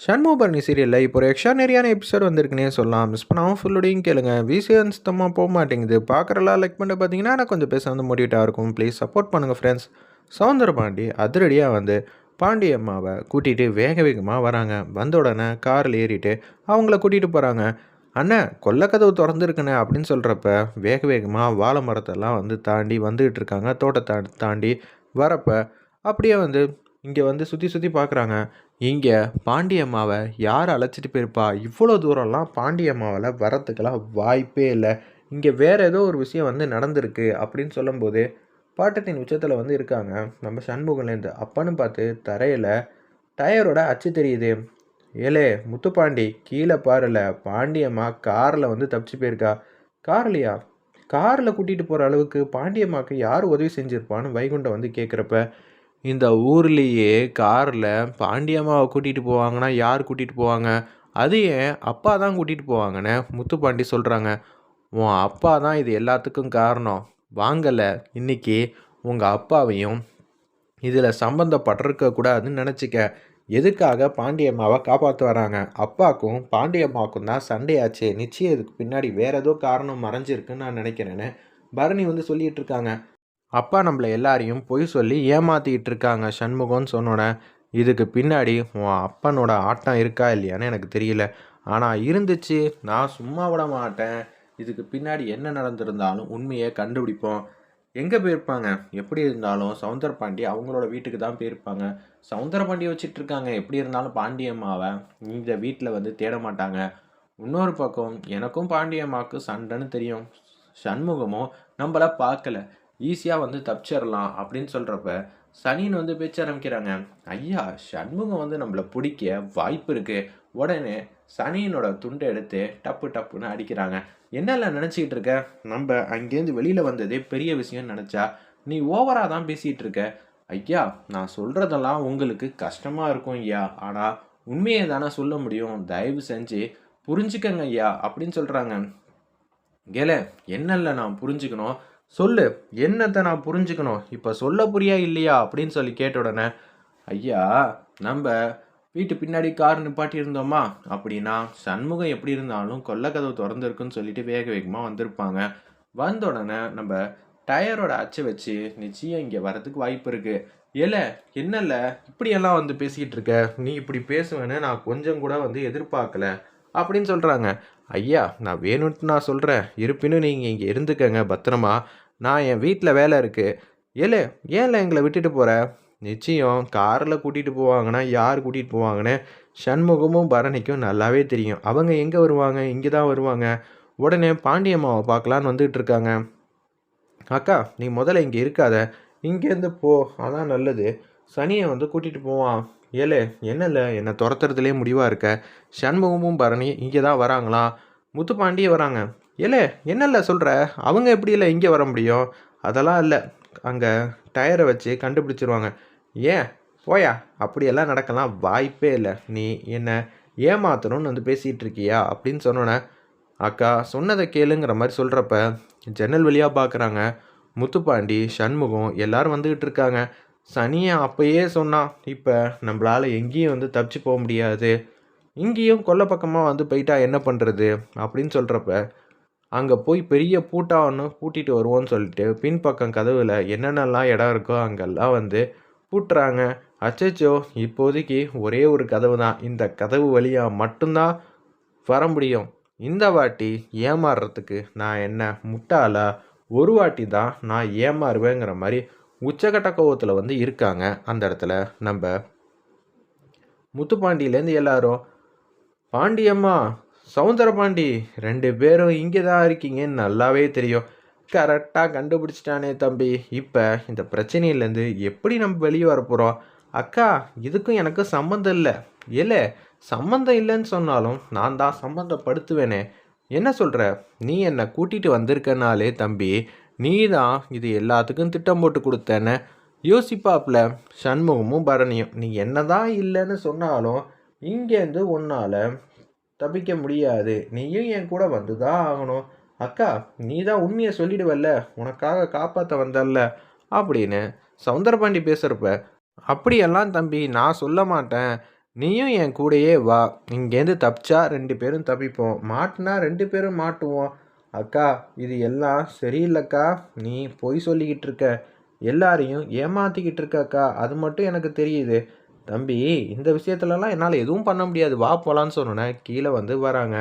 சண்முகபரணி சீரியலில் இப்போ ஒரு எக்ஸ்ட்ரானரியான எபிசோட் வந்திருக்குன்னே சொல்லலாம். மிஸ் பண்ணாமல் ஃபுல்லோடையும் கேளுங்க. விசிஎன் சுத்தமாக போக மாட்டேங்குது. பார்க்குறலாம் லைக் பண்ணி பார்த்தீங்கன்னா நான் கொஞ்சம் பேச வந்து மோட்டிவேட்டாக இருக்கும். ப்ளீஸ் சப்போர்ட் பண்ணுங்கள் ஃப்ரெண்ட்ஸ் சவுந்தர பாண்டி அதிரடியாக வந்து பாண்டி அம்மாவை கூட்டிகிட்டு வேக வேகமாக வராங்க. வந்த உடனே காரில் ஏறிட்டு அவங்கள கூட்டிகிட்டு போகிறாங்க அண்ணன் கொல்லக்கதவு திறந்துருக்குண்ணே அப்படின்னு சொல்கிறப்ப வேக வேகமாக வாழை மரத்தெல்லாம் வந்து தாண்டி வந்துகிட்டு இருக்காங்க. தோட்டத்தை தாண்டி வரப்போ அப்படியே வந்து இங்கே வந்து சுற்றி சுற்றி பார்க்குறாங்க இங்கே பாண்டியம்மாவை யார் அழைச்சிட்டு போயிருப்பா? இவ்வளோ தூரம்லாம் பாண்டியம்மாவில் வரத்துக்கெல்லாம் வாய்ப்பே இல்லை. இங்கே வேறு ஏதோ ஒரு விஷயம் வந்து நடந்திருக்கு அப்படின்னு சொல்லும்போது பாட்டத்தின் உச்சத்தில் வந்து இருக்காங்க. நம்ம சண்முகலேருந்து அப்பன்னு பார்த்து தரையில் டயரோட அச்சு தெரியுது. ஏலே முத்துப்பாண்டி கீழே பாருல. பாண்டியம்மா காரில் வந்து தப்பிச்சு போயிருக்கா. கார்லையா? காரில் கூட்டிகிட்டு போகிற அளவுக்கு பாண்டியம்மாவுக்கு யார் உதவி செஞ்சுருப்பான்னு வைகுண்டம் வந்து கேட்குறப்ப இந்த ஊர்லேயே காரில் பாண்டியம்மாவை கூட்டிகிட்டு போவாங்கன்னா யார் கூட்டிகிட்டு போவாங்க? அது ஏன் அப்பா தான் கூட்டிகிட்டு போவாங்கன்னு முத்துப்பாண்டி சொல்கிறாங்க உன் அப்பா தான் இது எல்லாத்துக்கும் காரணம். வாங்கலை இன்னைக்கு உங்கள் அப்பாவையும் இதில் சம்மந்தப்பட்டிருக்க கூடாதுன்னு நினச்சிக்க. எதுக்காக பாண்டியம்மாவை காப்பாற்ற வராங்க? அப்பாவுக்கும் பாண்டியம்மாவுக்கும் தான் சண்டையாச்சு. நிச்சயம் இதுக்கு பின்னாடி வேற ஏதோ காரணம் மறைஞ்சிருக்குன்னு நான் நினைக்கிறேன்னு பரணி வந்து சொல்லிகிட்டு இருக்காங்க. அப்பா நம்மளை எல்லாரையும் பொய் சொல்லி ஏமாத்திக்கிட்டு இருக்காங்க சண்முகம்னு சொன்னோன்னே இதுக்கு பின்னாடி உன் அப்பனோட ஆட்டம் இருக்கா இல்லையான்னு எனக்கு தெரியல. ஆனால் இருந்துச்சு. நான் சும்மா விட மாட்டேன். இதுக்கு பின்னாடி என்ன நடந்திருந்தாலும் உண்மையை கண்டுபிடிப்போம். எங்கே போயிருப்பாங்க? எப்படி இருந்தாலும் சவுந்தர பாண்டி அவங்களோட வீட்டுக்கு தான் போயிருப்பாங்க. சவுந்தர பாண்டியை வச்சுட்டு இருக்காங்க. எப்படி இருந்தாலும் பாண்டியம்மாவை இந்த வீட்டில் வந்து தேட மாட்டாங்க. இன்னொரு பக்கம் எனக்கும் பாண்டியம்மாவுக்கு சண்டைன்னு தெரியும். சண்முகமும் நம்மளை பார்க்கல. ஈஸியாக வந்து தப்பிச்சிடலாம் அப்படின்னு சொல்கிறப்ப சனின்னு வந்து பேச்ச ஆரம்பிக்கிறாங்க. ஐயா சண்முகம் வந்து நம்மளை பிடிக்க வாய்ப்பு இருக்குது உடனே சனியினோட துண்டை எடுத்து டப்பு டப்புன்னு அடிக்கிறாங்க. என்னெல்லாம் நினச்சிக்கிட்டு இருக்க? நம்ம அங்கேருந்து வெளியில் வந்ததே பெரிய விஷயம்னு நினச்சா நீ ஓவராக தான் பேசிகிட்டு இருக்க. ஐயா நான் சொல்கிறதெல்லாம் உங்களுக்கு கஷ்டமாக இருக்கும் ஐயா. ஆனால் உண்மையை தானே சொல்ல முடியும். தயவு செஞ்சு புரிஞ்சுக்கங்க ஐயா அப்படின்னு சொல்கிறாங்க கேல என்னல்ல நான் புரிஞ்சுக்கணும்? சொல்லு என்னத்தை நான் புரிஞ்சுக்கணும்? இப்போ சொல்ல புரியா இல்லையா? அப்படின்னு சொல்லி கேட்ட உடனே ஐயா நம்ம வீட்டு பின்னாடி கார் நிப்பாட்டி இருந்தோமா? அப்படின்னா சண்முகம் எப்படி இருந்தாலும் கொல்லக்கதவு திறந்துருக்குன்னு சொல்லிட்டு வேக வேகமாக வந்திருப்பாங்க. வந்த உடனே நம்ம டயரோட அச்சை வச்சு நிச்சயம் இங்கே வரதுக்கு வாய்ப்பு இருக்குது ஏல என்னல்ல இப்படியெல்லாம் வந்து பேசிக்கிட்டு இருக்க? நீ இப்படி பேசுவேன்னு நான் கொஞ்சம் கூட வந்து எதிர்பார்க்கல. அப்படின்னு சொல்கிறாங்க ஐயா நான் வேணும்ட்டு நான் சொல்கிறேன் இருப்பினும் நீங்கள் இங்கே இருந்துக்கங்க பத்திரமா. நான் என் வீட்டில் வேலை இருக்குது ஏலே ஏன்ல எங்களை விட்டுட்டு போகிற நிச்சயம் காரில் கூட்டிகிட்டு போவாங்கன்னா யார் கூட்டிகிட்டு போவாங்கன்னு சண்முகமும் பரணிக்கும் நல்லாவே தெரியும். அவங்க எங்கே வருவாங்க? இங்கே தான் வருவாங்க. உடனே பாண்டியம்மாவை பார்க்கலான்னு வந்துகிட்டு இருக்காங்க. அக்கா நீ முதல்ல இங்கே இருக்காத. இங்கேருந்து போ. அதான் நல்லது. சனியை வந்து கூட்டிகிட்டு போவான். ஏலே என்னல்ல என்னை துரத்துறதுலேயே முடிவாக இருக்க? சண்முகமும் பரணி இங்கே தான் வராங்களா? முத்துப்பாண்டியே வராங்க. இல்லை என்னல்ல சொல்கிற அவங்க எப்படி இல்லை இங்கே வர முடியும்? அதெல்லாம் இல்லை. அங்கே டயரை வச்சு கண்டுபிடிச்சிருவாங்க. ஏன்? போயா? அப்படியெல்லாம் நடக்கலாம் வாய்ப்பே இல்லை. நீ என்ன ஏமாத்தணும்னு வந்து பேசிகிட்டு இருக்கியா அப்படின்னு சொன்னோன்னே அக்கா சொன்னதை கேளுங்கிற மாதிரி சொல்கிறப்ப ஜன்னல் வழியாக பார்க்குறாங்க முத்துப்பாண்டி சண்முகம் எல்லாரும் வந்துக்கிட்டு இருக்காங்க சனியை அப்பயே சொன்னான் இப்போ நம்மளால் எங்கேயும் வந்து தப்பிச்சு போக முடியாது. இங்கேயும் கொல்லை பக்கமாக வந்து போயிட்டா என்ன பண்ணுறது அப்படின்னு சொல்கிறப்ப அங்கே போய் பெரிய பூட்டா ஒன்று பூட்டிட்டு வருவோன்னு சொல்லிட்டு பின்பக்கம் கதவில் என்னென்னலாம் இடம் இருக்கோ அங்கெல்லாம் வந்து பூட்டுறாங்க. அச்சச்சோ இப்போதைக்கு ஒரே ஒரு கதவு தான் இந்த கதவு வழியாக மட்டும்தான் வர முடியும். இந்த வாட்டி ஏமாறுறதுக்கு நான் என்ன முட்டாளா? ஒரு வாட்டி தான் நான் ஏமாறுவேங்கிற மாதிரி உச்சகட்ட கோவத்தில் வந்து இருக்காங்க அந்த இடத்துல நம்ம முத்துப்பாண்டியிலேருந்து எல்லாரும் பாண்டியம்மா சவுந்தரபாண்டி ரெண்டு பேரும் இங்கே தான் இருக்கீங்கன்னு நல்லாவே தெரியும். கரெக்டாக கண்டுபிடிச்சிட்டானே தம்பி. இப்போ இந்த பிரச்சனையிலேருந்து எப்படி நம்ம வெளியே வர போகிறோம் அக்கா இதுக்கும் எனக்கு சம்மந்தம் இல்லை. இல்லை சம்மந்தம் இல்லைன்னு சொன்னாலும் நான் தான் சம்மந்தப்படுத்துவேனே என்ன சொல்கிற நீ என்னை கூட்டிகிட்டு வந்திருக்கனாலே தம்பி நீ தான் இது எல்லாத்துக்கும் திட்டம் போட்டு கொடுத்தேன்னு யோசிப்பாப்பில் சண்முகமும் பரணியும். நீ என்ன தான் இல்லைன்னு சொன்னாலும் இங்கேருந்து உன்னால் தப்பிக்க முடியாது. நீயும் என் கூட வந்து தான் ஆகணும். அக்கா நீ தான் உண்மையை சொல்லிடுவல்ல. உனக்காக காப்பாற்ற வந்தல்ல. அப்படின்னு சவுந்தரபாண்டி பேசுகிறப்ப அப்படியெல்லாம் தம்பி நான் சொல்ல மாட்டேன். நீயும் என் கூடயே வா. இங்கேருந்து தப்பிச்சா ரெண்டு பேரும் தப்பிப்போம். மாட்டினா ரெண்டு பேரும் மாட்டுவோம். அக்கா இது எல்லாம் சரியில்லைக்கா. நீ பொய் சொல்லிக்கிட்டு இருக்க. எல்லாரையும் ஏமாத்திக்கிட்டு இருக்க அக்கா. அது மட்டும் எனக்கு தெரியுது. தம்பி இந்த விஷயத்துலலாம் என்னால் எதுவும் பண்ண முடியாது. வா போகலான்னு சொன்னோன்னே கீழே வந்து வராங்க.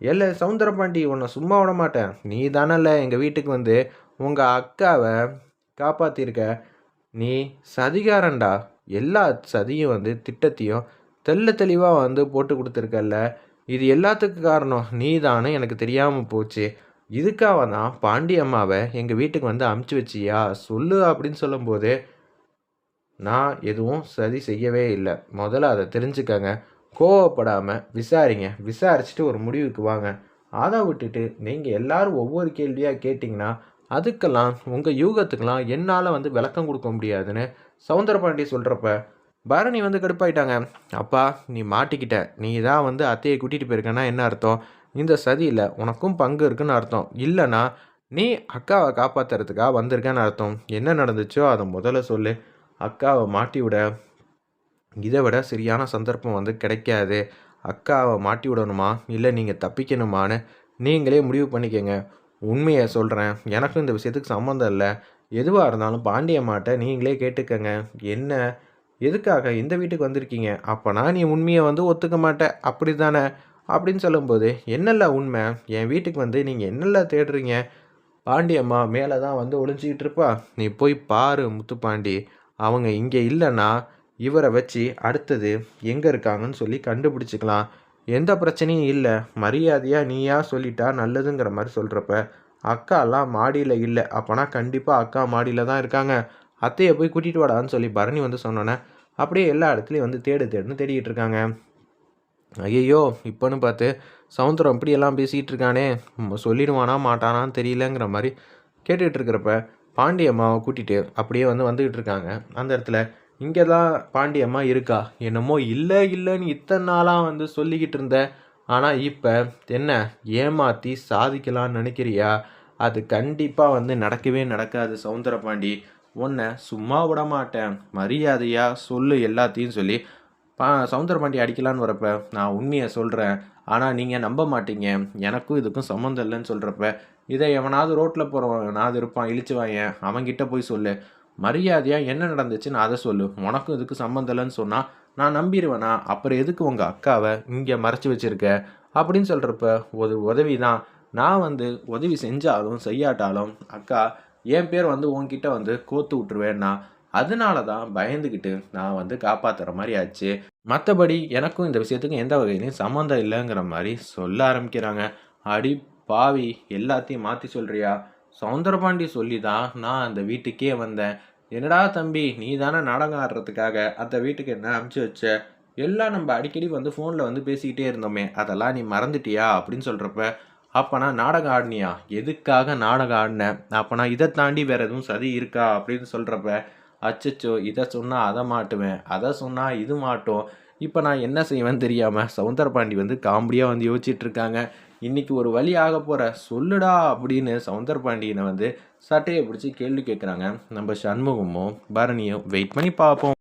இல்லை சவுந்தரபாண்டி உன்னை சும்மா விட மாட்டேன். நீ தானல்ல எங்கள் வீட்டுக்கு வந்து உங்கள் அக்காவை காப்பாற்றிருக்க நீ சதிகாரன்டா. எல்லா சதியும் வந்து திட்டத்தையும் தெள்ள தெளிவாக வந்து போட்டு கொடுத்துருக்கல்ல. இது எல்லாத்துக்கும் காரணம் நீ தானே எனக்கு தெரியாமல் போச்சு. இதுக்காக தான் பாண்டி அம்மாவை எங்கள் வீட்டுக்கு வந்து அமுச்சு வச்சியா? சொல்லு அப்படின்னு சொல்லும்போது நான் எதுவும் சதி செய்யவே இல்லை. முதல்ல அதை தெரிஞ்சுக்கங்க. கோவப்படாமல் விசாரிங்க. விசாரிச்சுட்டு ஒரு முடிவுக்கு வாங்க. அதை விட்டுட்டு நீங்கள் எல்லாரும் ஒவ்வொரு கேள்வியாக கேட்டிங்கன்னா அதுக்கெல்லாம் உங்கள் யூகத்துக்கெல்லாம் என்னால் வந்து விளக்கம் கொடுக்க முடியாதுன்னு சவுந்தரபாண்டி சொல்கிறப்ப பரணி வந்து கடுப்பாயிட்டாங்க. அப்பா நீ மாட்டிக்கிட்ட. நீ தான் வந்து அத்தையை கூட்டிகிட்டு போயிருக்கேன்னா என்ன அர்த்தம்? இந்த சதியில் உனக்கும் பங்கு இருக்குன்னு அர்த்தம். இல்லைன்னா நீ அக்காவை காப்பாற்றுறதுக்காக வந்திருக்கேன்னு அர்த்தம். என்ன நடந்துச்சோ அதை முதல்ல சொல்லு. அக்காவை மாட்டி விட இதை விட சரியான சந்தர்ப்பம் வந்து கிடைக்காது. அக்காவை மாட்டி விடணுமா? இல்லை நீங்கள் தப்பிக்கணுமான்னு நீங்களே முடிவு பண்ணிக்கங்க. உண்மையை சொல்கிறேன் எனக்கும் இந்த விஷயத்துக்கு சம்மந்தம் இல்லை. எதுவாக இருந்தாலும் பாண்டியம்மாட்ட நீங்களே கேட்டுக்கங்க. என்ன? எதுக்காக இந்த வீட்டுக்கு வந்திருக்கீங்க? அப்போனா நீ உண்மையை வந்து ஒத்துக்க மாட்ட. அப்படி தானே அப்படின்னு சொல்லும்போது என்னல்ல உண்மை? என் வீட்டுக்கு வந்து நீங்கள் என்னெல்லாம் தேடுறீங்க? பாண்டியம்மா மேலே தான் வந்து ஒளிஞ்சிக்கிட்டு இருப்பா. நீ போய் பாரு முத்துப்பாண்டி. அவங்க இங்கே இல்லைன்னா இவரை வச்சு அடுத்தது எங்கே இருக்காங்கன்னு சொல்லி கண்டுபிடிச்சிக்கலாம். எந்த பிரச்சனையும் இல்லை. மரியாதையாக நீயா சொல்லிட்டா நல்லதுங்கிற மாதிரி சொல்கிறப்ப அக்காலாம் மாடியில் இல்லை. அப்போனா கண்டிப்பாக அக்கா மாடியில் தான் இருக்காங்க. அத்தையை போய் கூட்டிகிட்டு வாடான்னு சொல்லி பரணி வந்து சொன்னோன்னே அப்படியே எல்லா இடத்துலையும் வந்து தேடு தேடுன்னு தேடிக்கிட்டு இருக்காங்க. ஐயையோ இப்போன்னு பார்த்து சவுந்தரம் இப்படியெல்லாம் பேசிகிட்டு இருக்கானே சொல்லிடுவானா மாட்டானான்னு தெரியலங்கிற மாதிரி கேட்டுக்கிட்டு இருக்கிறப்ப பாண்டியம்மாவை கூட்டிகிட்டு அப்படியே வந்து வந்துக்கிட்டு இருக்காங்க. அந்த இடத்துல இங்கே தான் பாண்டியம்மா இருக்கா? என்னமோ இல்லை இல்லைன்னு இத்தனை நாளாக வந்து சொல்லிக்கிட்டு இருந்த. ஆனால் இப்போ என்ன ஏமாற்றி சாதிக்கலாம்னு நினைக்கிறியா? அது கண்டிப்பாக வந்து நடக்கவே நடக்காது சவுந்தரபாண்டி உன்னை சும்மா விட மாட்டேன். மரியாதையாக சொல்லு எல்லாத்தையும் சொல்லி. பா சவுந்தரபாண்டி அடிக்கலான்னு வரப்ப நான் உண்மையை சொல்கிறேன் ஆனால் நீங்கள் நம்ப மாட்டீங்க. எனக்கும் இதுக்கும் சம்மந்தம் இல்லைன்னு சொல்கிறப்ப இதை எவனாவது ரோட்டில் போகிறவனாவது இருப்பான் இழிச்சு வாயன் அவன்கிட்ட போய் சொல்லு. மரியாதையாக என்ன நடந்துச்சுன்னு அதை சொல்லு. உனக்கும் இதுக்கு சம்மந்தம் இல்லைன்னு சொன்னால் நான் நம்பிடுவேனா அப்புறம் எதுக்கு உங்கள் அக்காவை இங்கே மறைச்சி வச்சுருக்க? அப்படின்னு சொல்கிறப்ப ஒரு உதவி தான் நான் வந்து உதவி செஞ்சாலும் செய்யாட்டாலும் அக்கா என் பேர் வந்து உன்கிட்ட வந்து கோத்து விட்டுருவேன்னா அதனால தான் பயந்துக்கிட்டு நான் வந்து காப்பாற்றுற மாதிரி ஆச்சு. மற்றபடி எனக்கும் இந்த விஷயத்துக்கும் எந்த வகையிலையும் சம்மந்தம் இல்லைங்கிற மாதிரி சொல்ல ஆரம்பிக்கிறாங்க. அடி பாவி எல்லாத்தையும் மாற்றி சொல்கிறியா சவுந்தரபாண்டி சொல்லி தான் நான் அந்த வீட்டுக்கே வந்தேன். என்னடா தம்பி நீ தானே நாடகம் ஆடுறதுக்காக அந்த வீட்டுக்கு என்ன அனுப்பிச்சி வச்ச? எல்லாம் நம்ம அடிக்கடி வந்து ஃபோனில் வந்து பேசிக்கிட்டே இருந்தோமே அதெல்லாம் நீ மறந்துட்டியா? அப்படின்னு சொல்கிறப்ப அப்போனா நாடகம் ஆடினியா? எதுக்காக நாடகம் ஆடினேன் அப்போனா இதை தாண்டி வேறு எதுவும் சதி இருக்கா? அப்படின்னு சொல்கிறப்ப அச்சச்சோ இதை சொன்னால் அதை மாட்டுவேன் அதை சொன்னால் இது மாட்டும். இப்போ நான் என்ன செய்வேன்னு தெரியாமல் சவுந்தரபாண்டி வந்து காமெடியாக வந்து யோசிச்சுட்ருக்காங்க இன்னைக்கு ஒரு வழி ஆக போகிற சொல்லுடா அப்படின்னு சவுந்தர் பாண்டியனை வந்து சட்டையை பிடிச்சி கேள்வி கேட்குறாங்க நம்ம சண்முகமும் பரணியும் வெயிட் பண்ணி பார்ப்போம்.